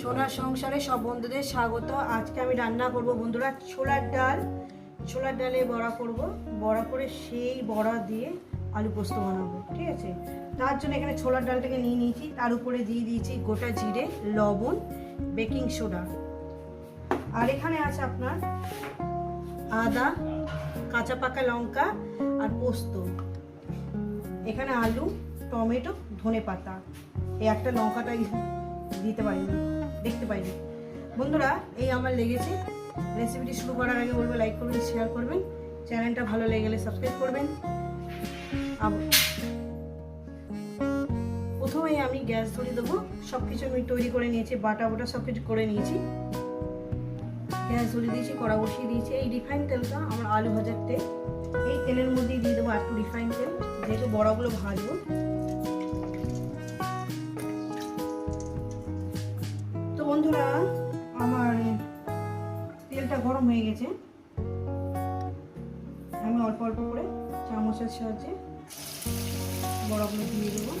সোনার সংসারে সব বন্ধুদের স্বাগত। আজকে আমি রান্না করব বন্ধুরা ছোলার ডাল। ছোলার ডালে বড়া করব। বড়া করে সেই বড়া দিয়ে আলু পোস্ত বানাবো, ঠিক আছে? তার জন্য এখানে ছোলার ডালটাকে নিয়ে নিয়েছি। তার উপরে দিয়ে দিয়েছি গোটা জিরে, লবণ, বেকিং সোডা। আর এখানে আছে আপনার আদা, কাঁচা পাকা লঙ্কা আর পোস্ত। এখানে আলু, টমেটো ধনে পাতা এই একটা লঙ্কাটা দিতে পারিনি দেখতে পাইনি। বন্ধুরা, এই আমার লেগেছে রেসিপিটি শুরু করার আগে বলব লাইক করবেন শেয়ার করবেন। চ্যানেলটা ভালো লেগে গেলে সাবস্ক্রাইব করবেন। প্রথমেই আমি গ্যাস ধরিয়ে দেবো। সব কিছু আমি তৈরি করে নিয়েছি, বাটা বাটা সব কিছু করে নিয়েছি। গ্যাস ধরিয়ে দিয়েছি, কড়া বসিয়ে দিয়েছি। এই রিফাইন তেলটা আমার আলু ভাজার তেল। এই তেলের মধ্যেই দিয়ে দেবো আর একটু রিফাইন তেল। যেহেতু বড়াগুলো ভাজবো বন্ধুরা, আমার তেলটা গরম হয়ে গেছে। আমি অল্প অল্প করে চামচের সাহায্যে বড়াগুলো দিয়ে দেবো।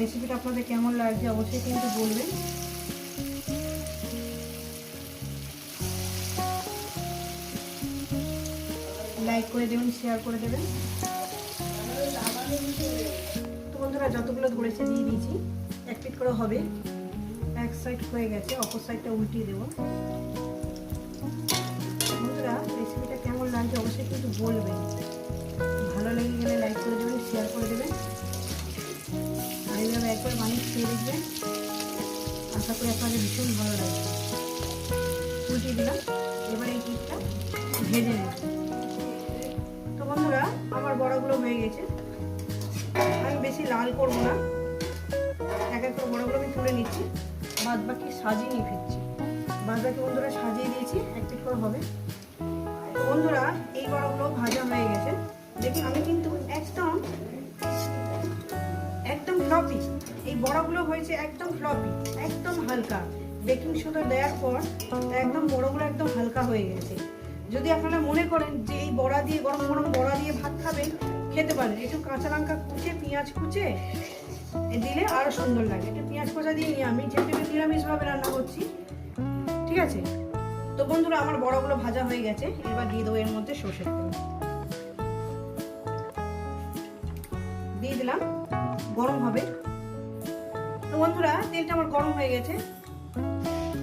রেসিপিটা আপনাদের কেমন লাগছে অবশ্যই কিন্তু বলবেন। লাইক করে দেবেন শেয়ার করে দেবেন। তো বন্ধুরা, যতগুলো ধরেছে, দিয়ে দিয়েছি। এক পিট করে হবে। এক সাইড হয়ে গেছে, অপর সাইডটা উল্টিয়ে দেবো। বন্ধুরা রেসিপিটা কেমন লাগছে অবশ্যই কিন্তু বলবেন। ভালো লেগে গেলে লাইক করে দেবেন শেয়ার করে দেবেন। আর এইভাবে একবার বানিয়ে খেয়ে দেখবেন। আশা করি আপনাদের ভীষণ ভালো লাগবে। উল্টিয়ে দিলাম, এবার এই পিঠটা ভেজে নেব। তো বন্ধুরা, আমার বড়গুলো হয়ে গেছে। আমি বেশি লাল করব না। এক এক করে বড়গুলো আমি তুলে নিচ্ছি। বাদ বাকি সাজিয়ে নিয়ে ফিরছি। বাদ বাকি বন্ধুরা সাজিয়ে দিয়েছি এক পিট করে হবে বন্ধুরা, এই বড়গুলো ভাজা হয়ে গেছে। দেখুন আমি কিন্তু একদম একদম ফ্লপি এই বড়গুলো হয়েছে একদম ফ্লপি একদম হালকা। বেকিং সোডা দেওয়ার পর একদম বড়গুলো একদম হালকা হয়ে গেছে। যদি আপনারা মনে করেন যে এই বড়া দিয়ে, গরম গরম বড়া দিয়ে ভাত খাবেন খেতে পারেন একটু কাঁচা লঙ্কা কুচে, পেঁয়াজ কুচে দিলে আরও সুন্দর লাগে। একটু পেঁয়াজ কষা দিয়ে নিই আমি যেহেতু নিরামিষভাবে রান্না করছি। ঠিক আছে? তো বন্ধুরা, আমার বড়গুলো ভাজা হয়ে গেছে। এবার দিয়ে দেবো এর মধ্যে সর্ষের তেল। দিয়ে দিলাম। গরম হবে। তো বন্ধুরা, তেলটা আমার গরম হয়ে গেছে।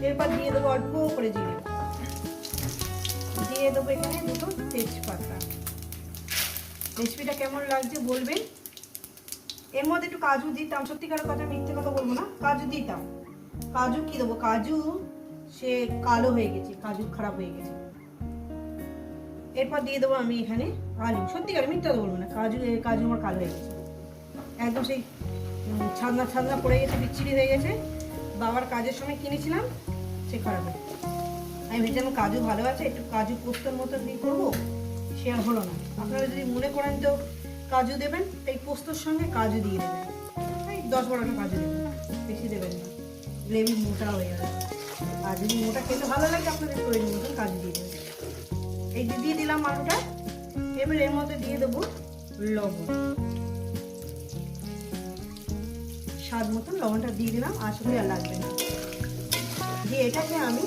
এরপর দিয়ে দেবো অল্প করে জিরে। দিয়ে দেবো এখানে দুটো তেজপাতা। রেসিপিটা কেমন লাগছে বলবেন? এর মধ্যে একটু কাজু দিতাম সত্যিকার কথা মিথ্যে কথা বলব না। কাজু দিতাম। কাজু কি দেবো? কাজু, সে কালো হয়ে গেছে, কাজু খারাপ হয়ে গেছে। এরপর দিয়ে দেবো আমি এখানে আলু। সত্যিকার মিথ্যে বলব না। কাজু কাজু আমার কালো হয়ে গেছে। একদম সেই ছাদনা ছাদনা পড়ে গেছে, বিচ্ছিরি হয়ে গেছে। বাবার কাজের সময় কিনেছিলাম, সে খারাপ। আমি ভেবেছিলাম কাজু ভালো আছে, একটু কাজু পোস্তর মতো দিয়ে করব। আর হলো না। আপনারা যদি মনে করেন তো কাজু দেবেন, এই পোস্তর সঙ্গে কাজু দিয়ে দেবেন। এই দশ বারোটা কাজু দেবেন, বেশি দেবেন না। গ্রেভি মোটা হয়ে যাবে আর যদি মোটা খেতে ভালো লাগে, আপনাদের প্রয়োজন মতন কাজু দিয়ে দেবেন। এই যে দিয়ে দিলাম আলুটা, এবার এর মধ্যে দিয়ে দেবো লবণ। স্বাদ মতন লবণটা দিয়ে দিলাম আশা করি আর লাগবে না। দিয়ে এটাকে আমি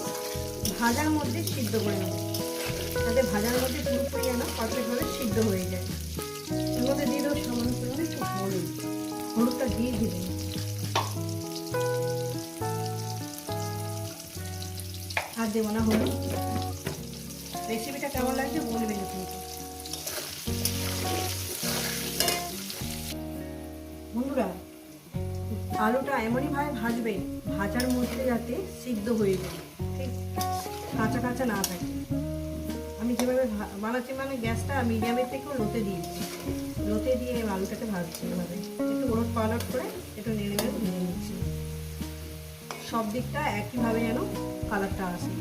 ভাজার মধ্যে সিদ্ধ করে নেব। যাতে ভাজার মধ্যে পুরোপুরি যেন পারফেক্টভাবে সিদ্ধ হয়ে যায়। এর মধ্যে দিয়ে দেবো সামান্য পরিমাণে একটু হলুদ। হলুদটা দিয়ে দিবেন আর দেবো না হলুদ। রেসিপিটা কেমন লাগছে বলবেন কিন্তু বন্ধুরা, আলুটা এমনই ভাবে ভাজবে ভাজার মধ্যে যাতে সিদ্ধ হয়ে যায়, ঠিক? কাঁচা কাঁচা না থাকে। আমি যেভাবে বানাচ্ছি মানে গ্যাসটা মিডিয়ামের থেকে লোতে দিয়েছি। লোতে দিয়ে আলুটাকে ভাজছি এভাবে। একটু ওলট পালট করে একটু নেড়ে নেড়ে ভেজে নিচ্ছি। সব দিকটা একইভাবে যেন কালারটা আসে।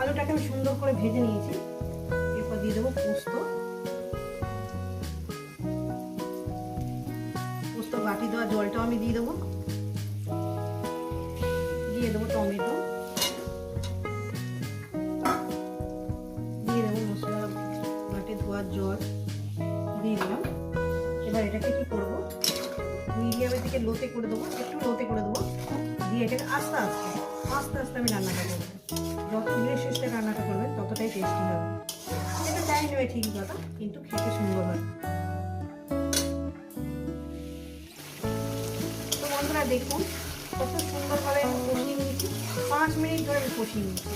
আলুটাকে আমি সুন্দর করে ভেজে নিয়েছি। এরপর দিয়ে দেবো পোস্ত। পোস্ত বাটি দেওয়া জলটাও আমি দিয়ে দেবো। দিয়ে দেবো টমেটো। ধোয়ার জল দিয়ে দিলাম। এবার এটাকে কি করব? মিডিয়ামের থেকে লোতে করে দেবো, একটু লোতে করে দেবো। দিয়ে এটাকে আস্তে আস্তে আস্তে আস্তে আমি রান্নাটা করব। যত ধীরে সুস্থে রান্নাটা করবেন, ততটাই টেস্টি হবে। এটা টাইম নেবে ঠিকই কথা, কিন্তু খেতে সুন্দর হয়। তো বন্ধুরা দেখুন, কত সুন্দরভাবে আমি কষিয়ে নিয়েছি। পাঁচ মিনিট ধরে আমি কষিয়ে নিয়েছি।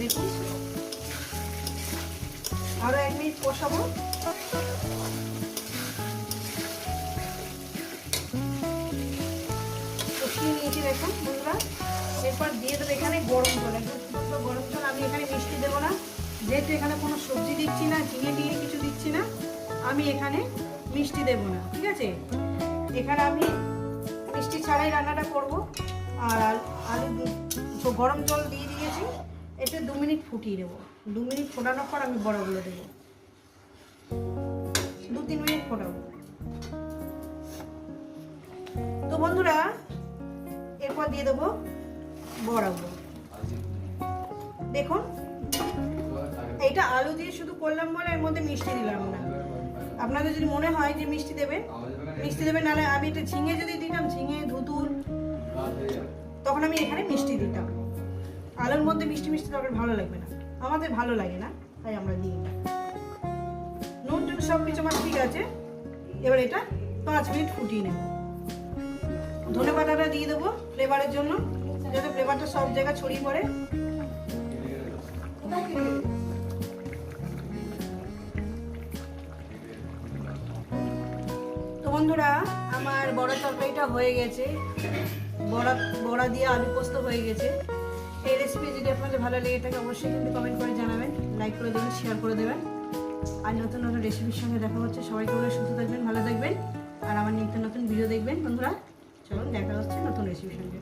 দেখুন আরও এক মিনিট কষাবো কষিয়ে নিয়েছি দেখুন, বন্ধুরা। এরপর দিয়ে দেবো এখানে গরম জল। একদম গরম জল। আমি এখানে মিষ্টি দেবো না। যেহেতু এখানে কোনো সবজি দিচ্ছি না, ঝিঙে টিঙে কিছু দিচ্ছি না, আমি এখানে মিষ্টি দেবো না, ঠিক আছে? এখানে আমি মিষ্টি ছাড়াই রান্নাটা করব। আর আল- গরম জল দিয়ে দিয়েছি। এতে দু মিনিট ফুটিয়ে দেবো। দু মিনিট ফোটানোর পর আমি বড়গুলো দেবো। দু তিন মিনিট ফোটাবো। তো বন্ধুরা, এরপর দিয়ে দেবো বড়াগুলো। দেখুন এটা আলু দিয়ে শুধু করলাম বলে এর মধ্যে মিষ্টি দিলাম না। আপনাদের যদি মনে হয় যে মিষ্টি দেবেন মিষ্টি দেবেন নাহলে আমি এটা ঝিঙে যদি দিতাম, ঝিঙে ধুতুর তখন আমি এখানে মিষ্টি দিতাম। আলুর মধ্যে মিষ্টি মিষ্টি তরকারি ভালো লাগবে না। আমাদের ভালো লাগে না, তাই আমরা দিই না। নুন টুন সব কিছু আমার ঠিক আছে, এবার এটা পাঁচ মিনিট ফুটিয়ে নেব। ধনে পাতাটা দিয়ে দেবো ফ্লেভারের জন্য, যাতে ফ্লেভারটা সব জায়গায় ছড়িয়ে পড়ে। বন্ধুরা, আমার বড় তরকারিটা হয়ে গেছে। বড়া বড়া দিয়ে আলু পোস্ত হয়ে গেছে। এই রেসিপি যদি আপনাদের ভালো লেগে থাকে, অবশ্যই কিন্তু কমেন্ট করে জানাবেন লাইক করে দেবেন শেয়ার করে দেবেন। আর নতুন নতুন রেসিপির সঙ্গে দেখা হচ্ছে সবাইকে বলে সুস্থ থাকবেন, ভালো থাকবেন। আর আমার নিত্য নতুন ভিডিও দেখবেন, বন্ধুরা। চলুন, দেখা হচ্ছে নতুন রেসিপির সঙ্গে।